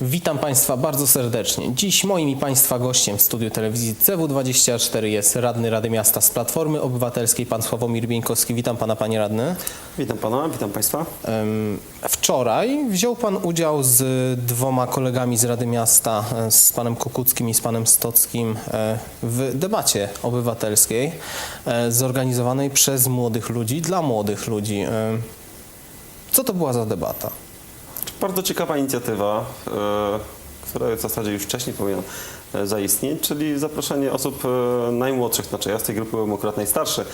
Witam Państwa bardzo serdecznie. Dziś moim i Państwa gościem w studiu telewizji CW24 jest radny Rady Miasta z Platformy Obywatelskiej, pan Sławomir Bieńkowski. Witam Pana, Panie Radny. Witam pana, witam państwa. Wczoraj wziął Pan udział z dwoma kolegami z Rady Miasta, e, z Panem Kukuckim i z Panem Stockim e, w debacie obywatelskiej e, zorganizowanej przez młodych ludzi, dla młodych ludzi. Co to była za debata? Bardzo ciekawa inicjatywa, e, która w zasadzie już wcześniej powinna e, zaistnieć, czyli zaproszenie osób e, najmłodszych, znaczy ja z tej grupy byłem akurat najstarszy,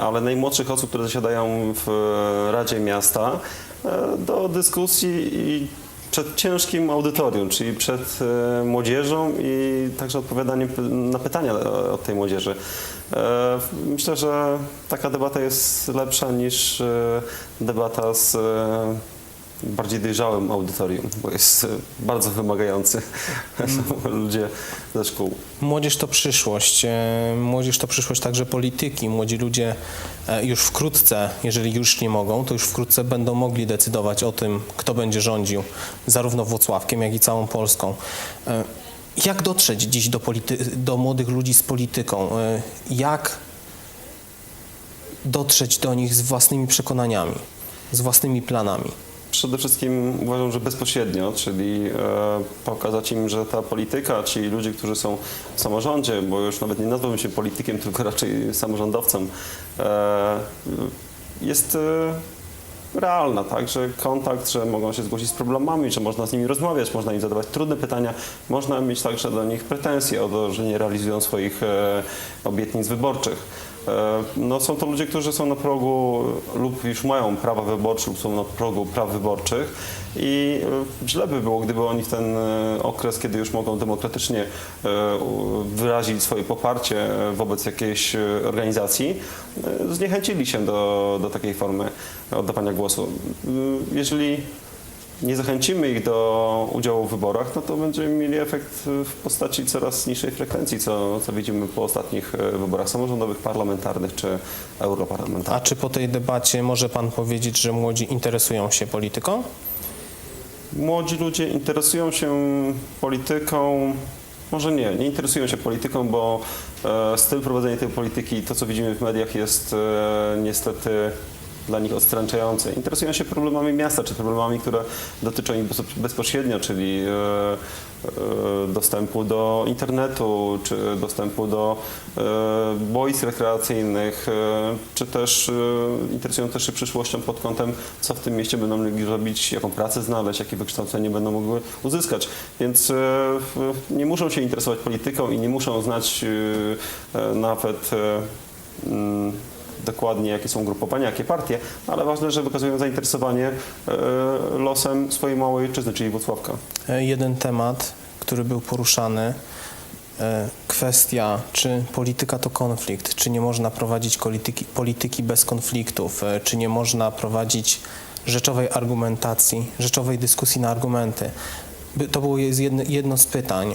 ale najmłodszych osób, które zasiadają w Radzie Miasta do dyskusji i przed ciężkim audytorium, czyli przed młodzieżą i także odpowiadaniem na pytania od tej młodzieży. Myślę, że taka debata jest lepsza niż debata z bardziej dojrzałym audytorium, bo jest e, bardzo wymagający. Ludzie ze szkół. Młodzież to przyszłość. E, Młodzież to przyszłość także polityki. Młodzi ludzie e, już wkrótce, jeżeli już nie mogą, to już wkrótce będą mogli decydować o tym, kto będzie rządził zarówno Włocławkiem, jak i całą Polską. Jak dotrzeć dziś do, do młodych ludzi z polityką? Jak dotrzeć do nich z własnymi przekonaniami, z własnymi planami? Przede wszystkim uważam, że bezpośrednio, czyli e, pokazać im, że ta polityka, ci ludzie, którzy są w samorządzie, bo już nawet nie nazwałbym się politykiem, tylko raczej samorządowcem, e, jest e, realna, tak, że kontakt, że mogą się zgłosić z problemami, że można z nimi rozmawiać, można im zadawać trudne pytania, można mieć także do nich pretensje o to, że nie realizują swoich obietnic wyborczych. E, No, są to ludzie, którzy są na progu lub już mają prawa wyborcze lub są na progu praw wyborczych i e, źle by było, gdyby oni w ten e, okres, kiedy już mogą demokratycznie wyrazić swoje poparcie wobec jakiejś organizacji, zniechęcili się do, do takiej formy oddawania głosu. Jeżeli nie zachęcimy ich do udziału w wyborach, no to będziemy mieli efekt w postaci coraz niższej frekwencji, co, co widzimy po ostatnich e, wyborach samorządowych, parlamentarnych czy europarlamentarnych. A czy po tej debacie może Pan powiedzieć, że młodzi interesują się polityką? Młodzi ludzie interesują się polityką. Może nie, nie interesują się polityką, bo e, styl prowadzenia tej polityki, to co widzimy w mediach, jest e, niestety dla nich odstręczający. Interesują się problemami miasta, czy problemami, które dotyczą ich bez- bezpośrednio, czyli e, e, dostępu do internetu, czy dostępu do e, boisk rekreacyjnych, czy też interesują też się przyszłością pod kątem, co w tym mieście będą mogli robić, jaką pracę znaleźć, jakie wykształcenie będą mogły uzyskać. Więc nie muszą się interesować polityką i nie muszą znać nawet mm, dokładnie jakie są grupowania, jakie partie, ale ważne, że wykazują zainteresowanie e, losem swojej małej ojczyzny, czyli Włocławka. E, Jeden temat, który był poruszany, e, kwestia, czy polityka to konflikt, czy nie można prowadzić polityki, polityki bez konfliktów, czy nie można prowadzić rzeczowej argumentacji, rzeczowej dyskusji na argumenty. To było jedno z pytań.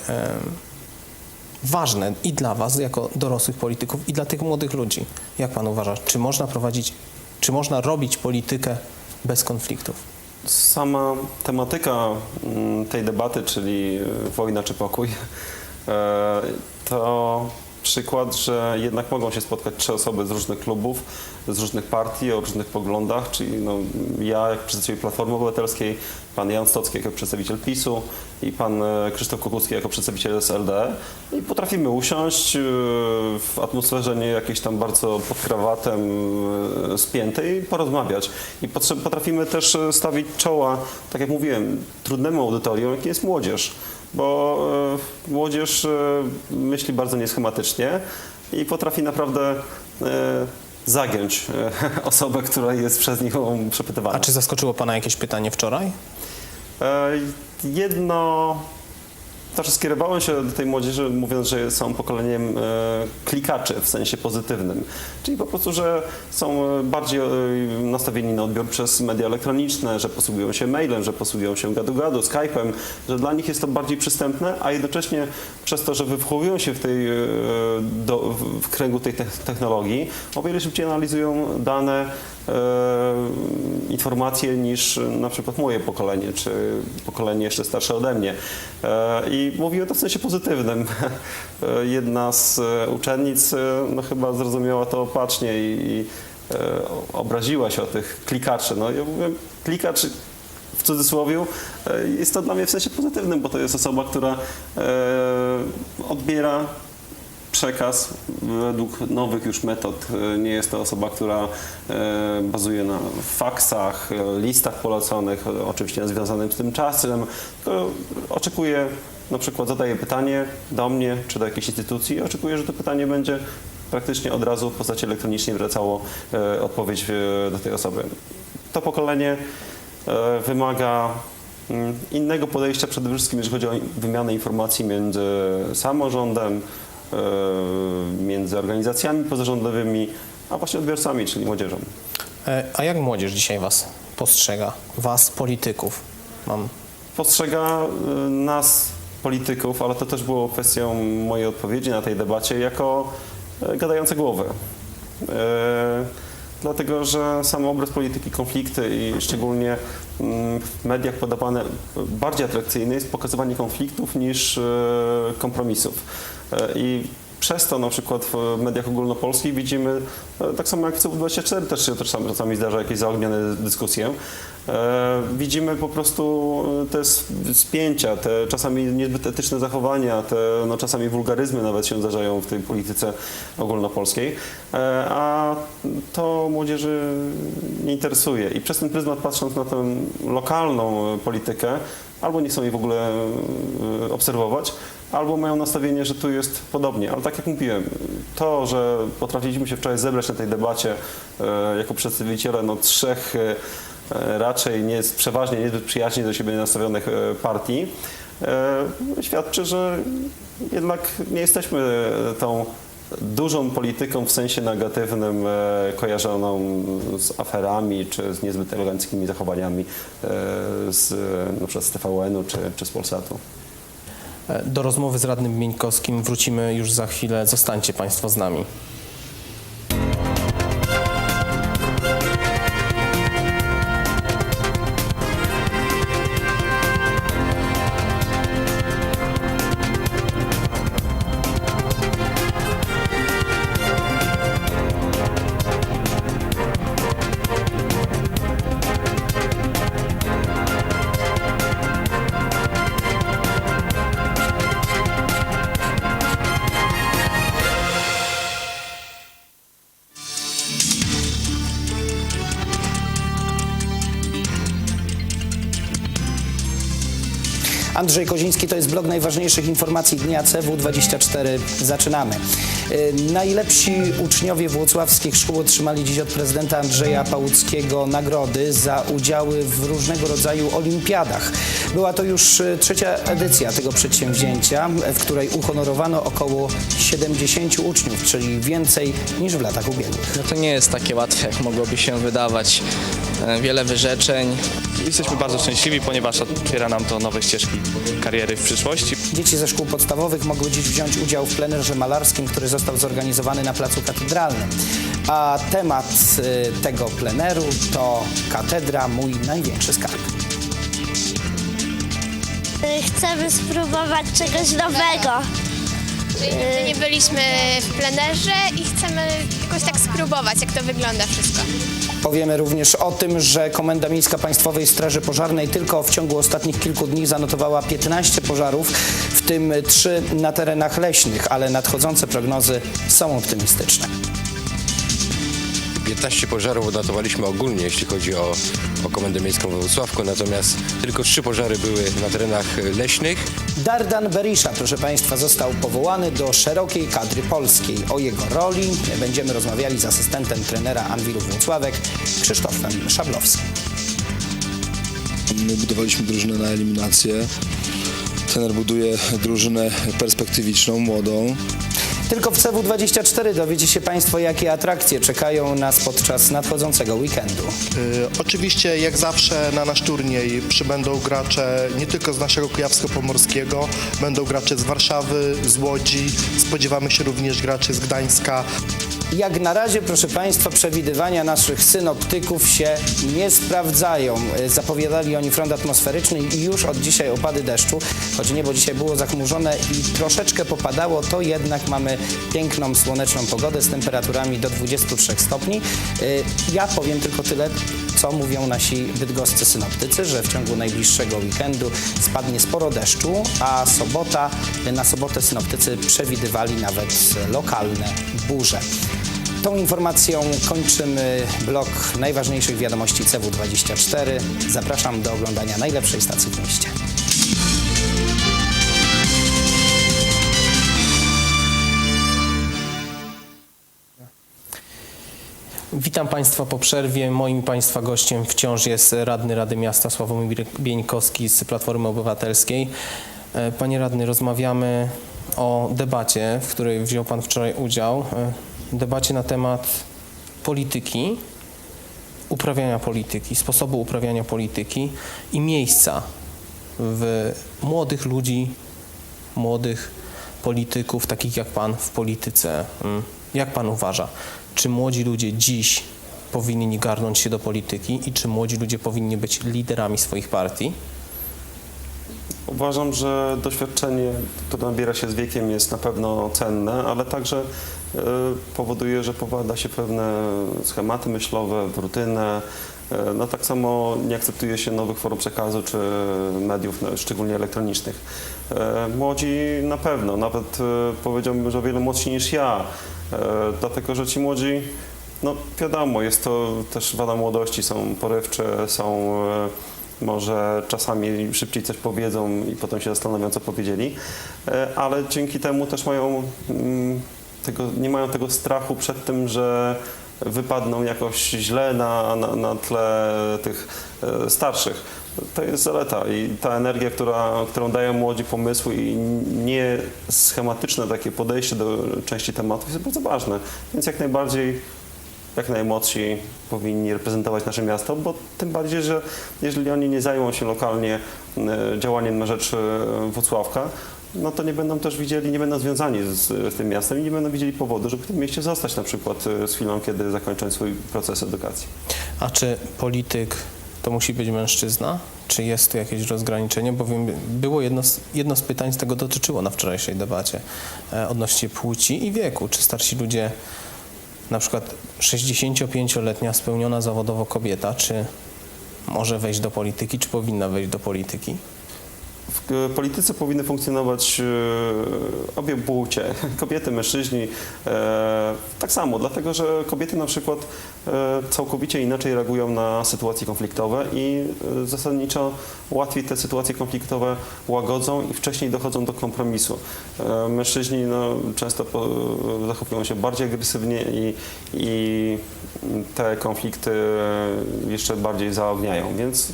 Ważne i dla Was, jako dorosłych polityków, i dla tych młodych ludzi. Jak Pan uważa, czy można prowadzić, czy można robić politykę bez konfliktów? Sama tematyka mm, tej debaty, czyli e, wojna czy pokój, e, to przykład, że jednak mogą się spotkać trzy osoby z różnych klubów, z różnych partii, o różnych poglądach, czyli no, ja jako przedstawiciel Platformy Obywatelskiej, pan Jan Stocki jako przedstawiciel PiSu i pan e, Krzysztof Kukucki jako przedstawiciel SLD i potrafimy usiąść e, w atmosferze nie jakiejś tam bardzo pod krawatem e, spiętej i porozmawiać. I potrafimy też stawić czoła, tak jak mówiłem, trudnemu audytorium, jakim jest młodzież bo e, młodzież e, myśli bardzo nieschematycznie i potrafi naprawdę e, zagiąć osobę, która jest przez nich przepytywana. A czy zaskoczyło Pana jakieś pytanie wczoraj? Jedno też skierowałem się do tej młodzieży, mówiąc, że są pokoleniem e, klikaczy w sensie pozytywnym. Czyli po prostu, że są e, bardziej e, nastawieni na odbiór przez media elektroniczne, że posługują się mailem, że posługują się gadu-gadu, Skype'em, że dla nich jest to bardziej przystępne, a jednocześnie przez to, że wychowują się w, tej, do, w- kręgu tej te- technologii, o wiele szybciej analizują dane, informacje niż na przykład moje pokolenie, czy pokolenie jeszcze starsze ode mnie. E, I mówię to w sensie pozytywnym. Jedna z e, uczennic e, no, chyba zrozumiała to opacznie i, i e, obraziła się o tych klikaczy. No, ja mówię, klikacz w cudzysłowie jest to dla mnie w sensie pozytywnym, bo to jest osoba, która odbiera przekaz według nowych już metod. Nie jest to osoba, która bazuje na faksach, listach poleconych, oczywiście związanym z tym czasem, tylko oczekuje, na przykład zadaje pytanie do mnie czy do jakiejś instytucji i oczekuje, że to pytanie będzie praktycznie od razu w postaci elektronicznej wracało e, odpowiedź e, do tej osoby. To pokolenie e, wymaga mm, innego podejścia przede wszystkim, jeżeli chodzi o wymianę informacji między samorządem, e, między organizacjami pozarządowymi, a właśnie odbiorcami, czyli młodzieżą. E, A jak młodzież dzisiaj was postrzega? Was, polityków? Mam Postrzega e, nas, polityków, ale to też było kwestią mojej odpowiedzi na tej debacie, jako e, gadające głowy. E, Dlatego, że sam obraz polityki konflikty i szczególnie mm, w mediach podawane bardziej atrakcyjny jest pokazywanie konfliktów niż e, kompromisów. E, I przez to na przykład w mediach ogólnopolskich widzimy, e, tak samo jak w CW24 też się też czasami zdarza jakieś zaognione dyskusje, e, widzimy po prostu e, te spięcia, te czasami niezbyt etyczne zachowania, te no, czasami wulgaryzmy nawet się zdarzają w tej polityce ogólnopolskiej, a to młodzieży nie interesuje. I przez ten pryzmat patrząc na tę lokalną politykę, albo nie chcą jej w ogóle obserwować, albo mają nastawienie, że tu jest podobnie. Ale tak jak mówiłem, to, że potrafiliśmy się wczoraj zebrać na tej debacie e, jako przedstawiciele no, trzech e, e, raczej nie przeważnie niezbyt przyjaźnie do siebie nastawionych partii, świadczy, że jednak nie jesteśmy tą dużą polityką w sensie negatywnym, kojarzoną z aferami czy z niezbyt eleganckimi zachowaniami z z TVN-u czy, czy z Polsatu. E, Do rozmowy z radnym Mieńkowskim wrócimy już za chwilę. Zostańcie Państwo z nami. Andrzej Koziński to jest blog najważniejszych informacji dnia CW24. Zaczynamy. Y, Najlepsi uczniowie włocławskich szkół otrzymali dziś od prezydenta Andrzeja Pałuckiego nagrody za udziały w różnego rodzaju olimpiadach. Była to już y, trzecia edycja tego przedsięwzięcia, w której uhonorowano około 70 uczniów, czyli więcej niż w latach ubiegłych. No to nie jest takie łatwe, jak mogłoby się wydawać. E, Wiele wyrzeczeń. Jesteśmy bardzo szczęśliwi, ponieważ otwiera nam to nowe ścieżki kariery w przyszłości. Dzieci ze szkół podstawowych mogły dziś wziąć udział w plenerze malarskim, który został zorganizowany na Placu Katedralnym. A temat y, tego pleneru to Katedra Mój Największy Skarb. Chcemy spróbować czegoś nowego. Nigdy nie byliśmy w plenerze i chcemy jakoś tak spróbować, jak to wygląda wszystko. Powiemy również o tym, że Komenda Miejska Państwowej Straży Pożarnej tylko w ciągu ostatnich kilku dni zanotowała 15 pożarów, w tym 3 na terenach leśnych, ale nadchodzące prognozy są optymistyczne. 15 pożarów odnotowaliśmy ogólnie, jeśli chodzi o, o Komendę Miejską we Wrocławku, natomiast tylko trzy pożary były na terenach leśnych. Dardan Berisha, proszę Państwa, został powołany do szerokiej kadry polskiej. O jego roli będziemy rozmawiali z asystentem trenera Anwilu Włocławek, Krzysztofem Szablowskim. My budowaliśmy drużynę na eliminację. Trener buduje drużynę perspektywiczną, młodą. Tylko w CW24 dowiecie się Państwo, jakie atrakcje czekają nas podczas nadchodzącego weekendu. Y, Oczywiście, jak zawsze, na nasz turniej przybędą gracze nie tylko z naszego Kujawsko-Pomorskiego, będą gracze z Warszawy, z Łodzi, spodziewamy się również graczy z Gdańska. Jak na razie, proszę Państwa, przewidywania naszych synoptyków się nie sprawdzają. E, Zapowiadali oni front atmosferyczny i już od dzisiaj opady deszczu, choć niebo dzisiaj było zachmurzone i troszeczkę popadało, to jednak mamy piękną, słoneczną pogodę z temperaturami do 23 stopni. E, Ja powiem tylko tyle, co mówią nasi bydgoscy synoptycy, że w ciągu najbliższego weekendu spadnie sporo deszczu, a sobota, na sobotę synoptycy przewidywali nawet lokalne burze. Tą informacją kończymy blok najważniejszych wiadomości CW24. Zapraszam do oglądania najlepszej stacji w mieście. Witam Państwa po przerwie. Moim Państwa gościem wciąż jest radny Rady Miasta Sławomir Bieńkowski z Platformy Obywatelskiej. E, Panie radny, rozmawiamy o debacie, w której wziął Pan wczoraj udział. E, Debacie na temat polityki, uprawiania polityki, sposobu uprawiania polityki i miejsca w młodych ludzi, młodych polityków, takich jak Pan w polityce. Jak Pan uważa, czy młodzi ludzie dziś powinni garnąć się do polityki i czy młodzi ludzie powinni być liderami swoich partii? Uważam, że doświadczenie, które nabiera się z wiekiem jest na pewno cenne, ale także e, powoduje, że popada się pewne schematy myślowe, w rutynę. E, No tak samo nie akceptuje się nowych form przekazu czy mediów, no, szczególnie elektronicznych. E, Młodzi na pewno, nawet powiedziałbym, że o wiele młodsi niż ja, dlatego że ci młodzi no wiadomo, jest to też wada młodości, są porywcze, są e, może czasami szybciej coś powiedzą i potem się zastanawiają, co powiedzieli, e, ale dzięki temu też mają mm, tego, nie mają tego strachu przed tym, że wypadną jakoś źle na, na, na tle tych e, starszych. To jest zaleta i ta energia, która, którą dają młodzi pomysły i nie schematyczne takie podejście do części tematów jest bardzo ważne. Więc jak najbardziej jak najmłodsi powinni reprezentować nasze miasto, bo tym bardziej, że jeżeli oni nie zajmą się lokalnie e, działaniem na rzecz e, Włocławka, no to nie będą też widzieli, nie będą związani z, z tym miastem i nie będą widzieli powodu, żeby w tym mieście zostać na przykład e, z chwilą, kiedy zakończą swój proces edukacji. A czy polityk to musi być mężczyzna? Czy jest tu jakieś rozgraniczenie? Bowiem było jedno z, jedno z pytań, z tego dotyczyło na wczorajszej debacie e, odnośnie płci i wieku. Czy starsi ludzie, na przykład 65-letnia spełniona zawodowo kobieta, czy może wejść do polityki, czy powinna wejść do polityki? E, polityce powinny funkcjonować e, obie płcie, kobiety, mężczyźni. E, tak samo, dlatego że kobiety na przykład całkowicie inaczej reagują na sytuacje konfliktowe i zasadniczo łatwiej te sytuacje konfliktowe łagodzą i wcześniej dochodzą do kompromisu. Mężczyźni no, często zachowują się bardziej agresywnie i, i te konflikty jeszcze bardziej zaogniają, więc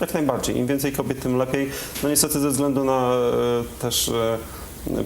jak najbardziej. Im więcej kobiet, tym lepiej. No niestety ze względu na e, też e,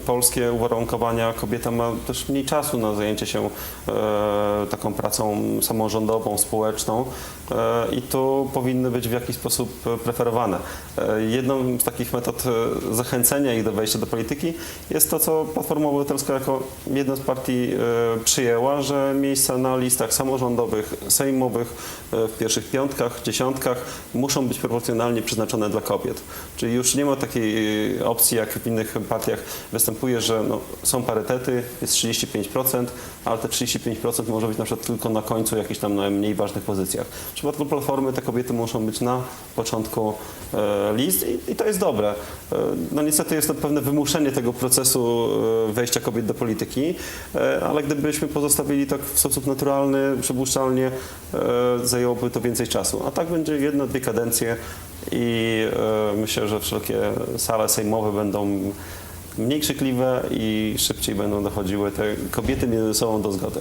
polskie uwarunkowania kobieta ma też mniej czasu na zajęcie się e, taką pracą samorządową, społeczną e, i tu powinny być w jakiś sposób preferowane. E, jedną z takich metod e, zachęcenia ich do wejścia do polityki jest to, co Platforma Obywatelska jako jedna z partii e, przyjęła, że miejsca na listach samorządowych, sejmowych e, w pierwszych piątkach, dziesiątkach muszą być proporcjonalnie przeznaczone dla kobiet. Czyli już nie ma takiej e, opcji, jak w innych partiach występuje, że no, są parytety, jest 35%, ale te 35% może być na przykład tylko na końcu jakichś tam na mniej ważnych pozycjach. W przypadku Platformy te kobiety muszą być na początku e, list i, i to jest dobre. E, no niestety jest to pewne wymuszenie tego procesu e, wejścia kobiet do polityki, ale gdybyśmy pozostawili tak w sposób naturalny, przypuszczalnie, zajęłoby to więcej czasu. A tak będzie jedna, dwie kadencje i myślę, że wszelkie sale sejmowe będą mniej krzykliwe i szybciej będą dochodziły te kobiety między sobą do zgody.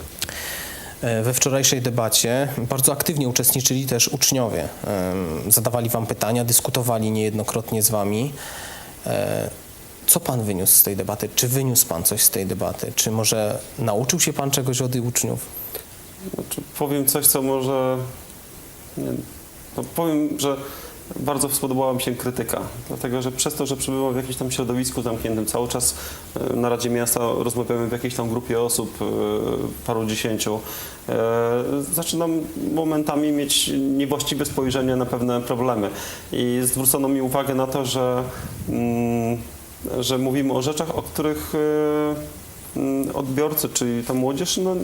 E, We wczorajszej debacie bardzo aktywnie uczestniczyli też uczniowie. Zadawali Wam pytania, dyskutowali niejednokrotnie z Wami. E, Co pan wyniósł z tej debaty? Czy wyniósł pan coś z tej debaty? Czy może nauczył się pan czegoś od uczniów? Znaczy, powiem coś, co może. Nie, no powiem, że bardzo spodobała mi się krytyka, dlatego że przez to, że przebywam w jakimś tam środowisku zamkniętym, cały czas e, na Radzie Miasta rozmawiamy w jakiejś tam grupie osób, e, paru dziesięciu, e, zaczynam momentami mieć niewłaściwe spojrzenie na pewne problemy i zwrócono mi uwagę na to, że, mm, że mówimy o rzeczach, o których mm, odbiorcy, czyli ta młodzież, no,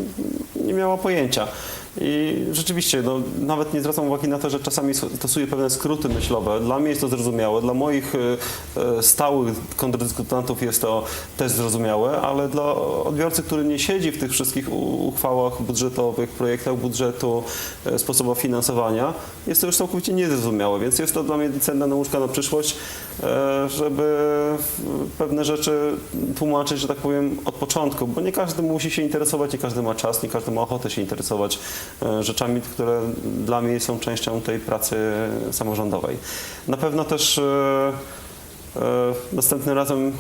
nie miała pojęcia. I rzeczywiście, no, nawet nie zwracam uwagi na to, że czasami stosuję pewne skróty myślowe. Dla mnie jest to zrozumiałe, dla moich e, e, stałych kontrdyskutantów jest to też zrozumiałe, ale dla odbiorcy, który nie siedzi w tych wszystkich uchwałach budżetowych, projektach budżetu, e, sposobach finansowania, jest to już całkowicie niezrozumiałe, więc jest to dla mnie cenna nauczka na przyszłość, żeby pewne rzeczy tłumaczyć, że tak powiem, od początku, bo nie każdy musi się interesować, nie każdy ma czas, nie każdy ma ochotę się interesować rzeczami, które dla mnie są częścią tej pracy samorządowej. Na pewno też e, e, następnym razem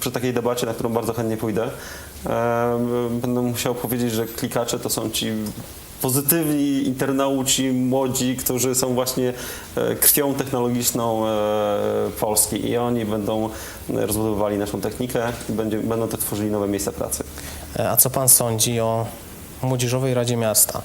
przy takiej debacie, na którą bardzo chętnie pójdę, e, będę musiał powiedzieć, że klikacze to są ci pozytywni internauci, młodzi, którzy są właśnie e, krwią technologiczną e, Polski i oni będą e, rozbudowywali naszą technikę i będą też tworzyli nowe miejsca pracy. E, A co pan sądzi o Młodzieżowej Radzie Miasta?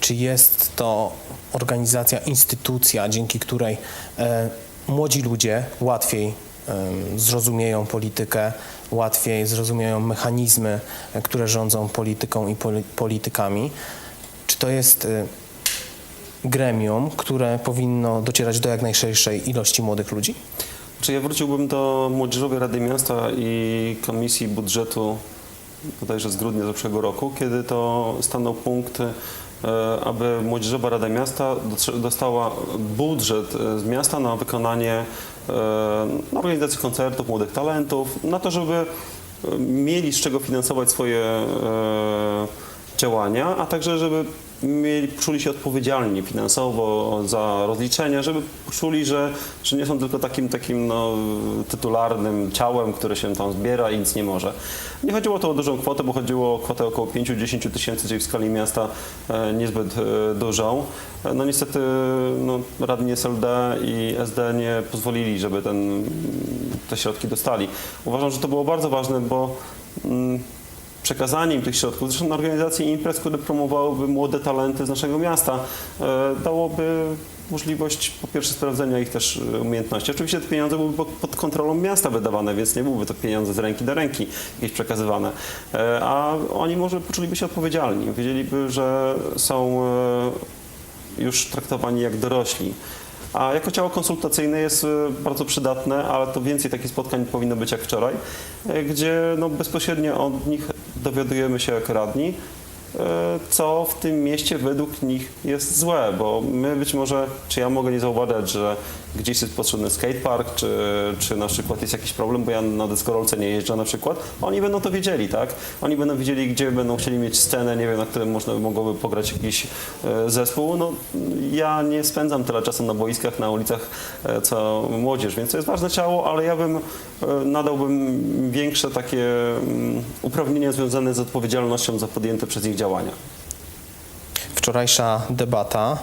Czy jest to organizacja, instytucja, dzięki której e, młodzi ludzie łatwiej em, zrozumieją politykę, łatwiej zrozumieją mechanizmy, e, które rządzą polityką i poli- politykami? Czy to jest e, gremium, które powinno docierać do jak najszerszej ilości młodych ludzi? Czy ja wróciłbym do Młodzieżowej Rady Miasta i Komisji Budżetu bodajże z grudnia zeszłego roku, kiedy to stanął punkt, e, aby Młodzieżowa Rada Miasta dostała budżet e, z miasta na wykonanie e, na organizację koncertów młodych talentów, na to, żeby mieli z czego finansować swoje działania, a także żeby mieli, czuli się odpowiedzialni finansowo za rozliczenia, żeby czuli, że, że nie są tylko takim, takim no, tytularnym ciałem, które się tam zbiera i nic nie może. Nie chodziło to o dużą kwotę, bo chodziło o kwotę około 5-10 tysięcy, czyli w skali miasta e, niezbyt e, dużą. E, No niestety no, radni SLD i SD nie pozwolili, żeby ten, te środki dostali. Uważam, że to było bardzo ważne, bo mm, przekazaniem tych środków, zresztą na organizację imprez, które promowałyby młode talenty z naszego miasta, e, dałoby możliwość po pierwsze sprawdzenia ich też e, umiejętności. Oczywiście te pieniądze byłyby pod- kontrolą miasta wydawane, więc nie byłyby to pieniądze z ręki do ręki jakieś przekazywane. E, A oni może poczuliby się odpowiedzialni, wiedzieliby, że są już traktowani jak dorośli. A jako ciało konsultacyjne jest bardzo przydatne, ale to więcej takich spotkań powinno być jak wczoraj, gdzie no, bezpośrednio od nich dowiadujemy się jak radni, co w tym mieście według nich jest złe, bo my być może, czy ja mogę nie zauważyć, że gdzieś jest potrzebny skatepark, czy, czy na przykład jest jakiś problem, bo ja na deskorolce nie jeżdżę na przykład, oni będą to wiedzieli, tak? Oni będą wiedzieli, gdzie będą chcieli mieć scenę, nie wiem, na którym można mogłoby pograć jakiś e, zespół. No, ja nie spędzam tyle czasu na boiskach, na ulicach, e, co młodzież, więc to jest ważne ciało, ale ja bym e, nadałbym większe takie mm, uprawnienia związane z odpowiedzialnością za podjęte przez nich działania. Wczorajsza debata,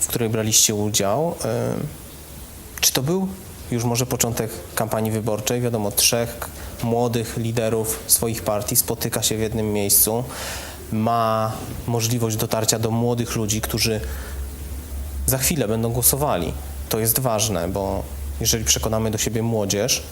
w której braliście udział, y, czy to był już może początek kampanii wyborczej? Wiadomo, trzech młodych liderów swoich partii spotyka się w jednym miejscu, ma możliwość dotarcia do młodych ludzi, którzy za chwilę będą głosowali. To jest ważne, bo jeżeli przekonamy do siebie młodzież,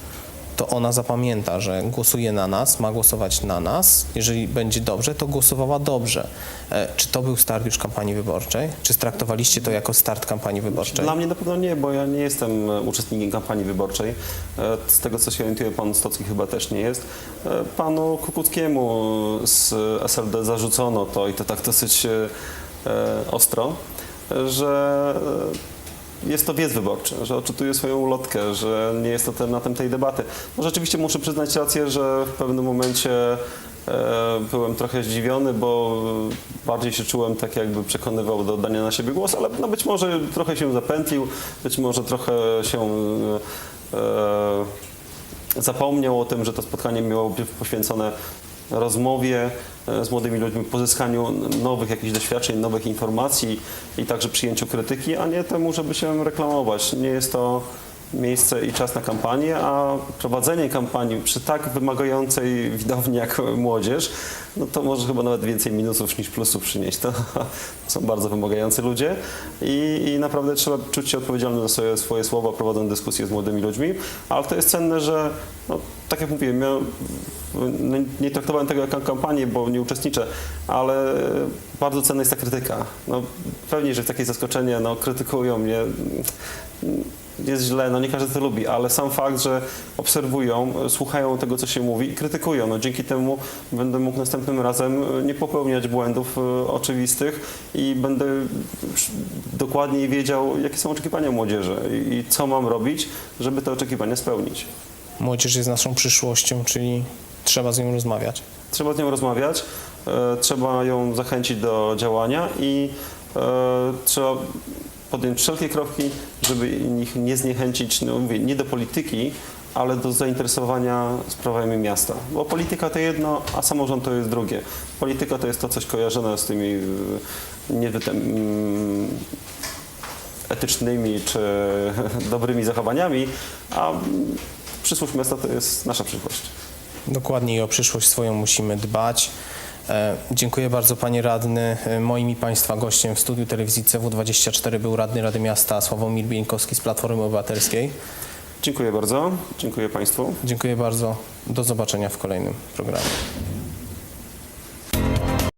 to ona zapamięta, że głosuje na nas, ma głosować na nas. Jeżeli będzie dobrze, to głosowała dobrze. E, Czy to był start już kampanii wyborczej? Czy straktowaliście to jako start kampanii wyborczej? Dla mnie na pewno nie, bo ja nie jestem e, uczestnikiem kampanii wyborczej. E, Z tego co się orientuję, pan Stocki chyba też nie jest. Panu Kukuckiemu z SLD zarzucono to i to tak dosyć ostro, że jest to wiec wyborczy, że odczytuje swoją ulotkę, że nie jest to tematem tej debaty. No rzeczywiście muszę przyznać rację, że w pewnym momencie e, byłem trochę zdziwiony, bo bardziej się czułem tak jakby przekonywał do oddania na siebie głos, ale no być może trochę się zapętlił, być może trochę się e, zapomniał o tym, że to spotkanie miało być poświęcone rozmowie e, z młodymi ludźmi, pozyskaniu nowych jakichś doświadczeń, nowych informacji i także przyjęciu krytyki, a nie temu, żeby się reklamować. Nie jest to miejsce i czas na kampanię, a prowadzenie kampanii przy tak wymagającej widowni jak młodzież, no to może chyba nawet więcej minusów niż plusów przynieść. To są bardzo wymagający ludzie i, i naprawdę trzeba czuć się odpowiedzialny za swoje, swoje słowa, prowadząc dyskusje z młodymi ludźmi, ale to jest cenne, że no, tak jak mówiłem, ja no, nie traktowałem tego jako kampanię, bo nie uczestniczę, ale bardzo cenna jest ta krytyka. No, pewnie, że takie zaskoczenie, no, krytykują mnie, jest źle, no nie każdy to lubi, ale sam fakt, że obserwują, słuchają tego, co się mówi i krytykują, no dzięki temu będę mógł następnym razem nie popełniać błędów e, oczywistych i będę dokładniej wiedział, jakie są oczekiwania młodzieży i, co mam robić, żeby te oczekiwania spełnić. Młodzież jest naszą przyszłością, czyli trzeba z nią rozmawiać. Trzeba z nią rozmawiać, e, trzeba ją zachęcić do działania i e, trzeba podjąć wszelkie kroki, żeby ich nie zniechęcić, no mówię, nie do polityki, ale do zainteresowania sprawami miasta. Bo polityka to jedno, a samorząd to jest drugie. Polityka to jest to coś kojarzone z tymi e, niewytem, mm, etycznymi czy dobrymi zachowaniami, a przyszłość miasta to jest nasza przyszłość. Dokładnie i o przyszłość swoją musimy dbać. E, Dziękuję bardzo panie radny. E, Moim i państwa gościem w studiu telewizji CW24 był radny Rady Miasta Sławomir Bieńkowski z Platformy Obywatelskiej. Dziękuję bardzo. Dziękuję Państwu. Dziękuję bardzo. Do zobaczenia w kolejnym programie.